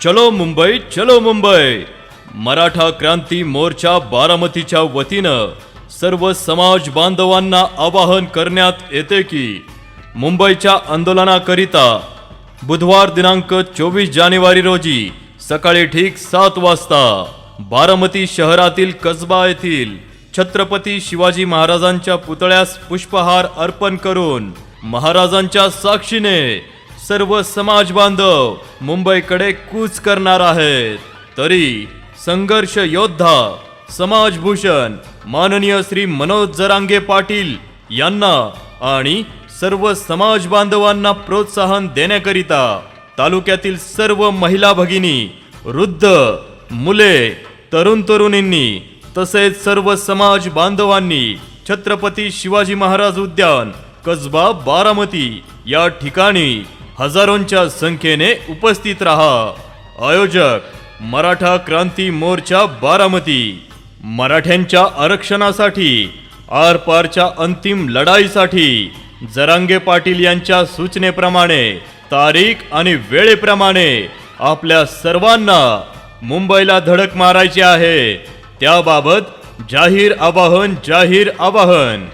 चलो मुंबई चलो मुंबई. मराठा क्रांती मोर्चा बारामतीच्या वतीनं सर्व समाज बांधवांना आवाहन करण्यात येते की मुंबईच्या आंदोलनाकरिता बुधवार दिनांक चोवीस जानेवारी रोजी सकाळी ठीक सात वाजता बारामती शहरातील कसबा येथील छत्रपती शिवाजी महाराजांच्या पुतळ्यास पुष्पहार अर्पण करून महाराजांच्या साक्षीने सर्व समाज बांधव मुंबईकडे कूच करणार आहेत. तरी संघर्ष योद्धा समाजभूषण माननीय श्री मनोज जरांगे पाटील यांना आणि सर्व समाज बांधवांना प्रोत्साहन देण्याकरिता तालुक्यातील सर्व महिला भगिनी वृद्ध मुले तरुण तरुणींनी तसेच सर्व समाज बांधवांनी छत्रपती शिवाजी महाराज उद्यान कसबा बारामती या ठिकाणी हजारोंच्या संख्येने उपस्थित राहा. आयोजक मराठा क्रांती मोर्चा बारामती. मराठ्यांच्या आरक्षणासाठी आरपारच्या अंतिम लढाईसाठी जरांगे पाटील यांच्या सूचनेप्रमाणे तारीख आणि वेळेप्रमाणे आपल्या सर्वांना मुंबईला धडक मारायची आहे. त्याबाबत जाहीर आवाहन जाहीर आवाहन.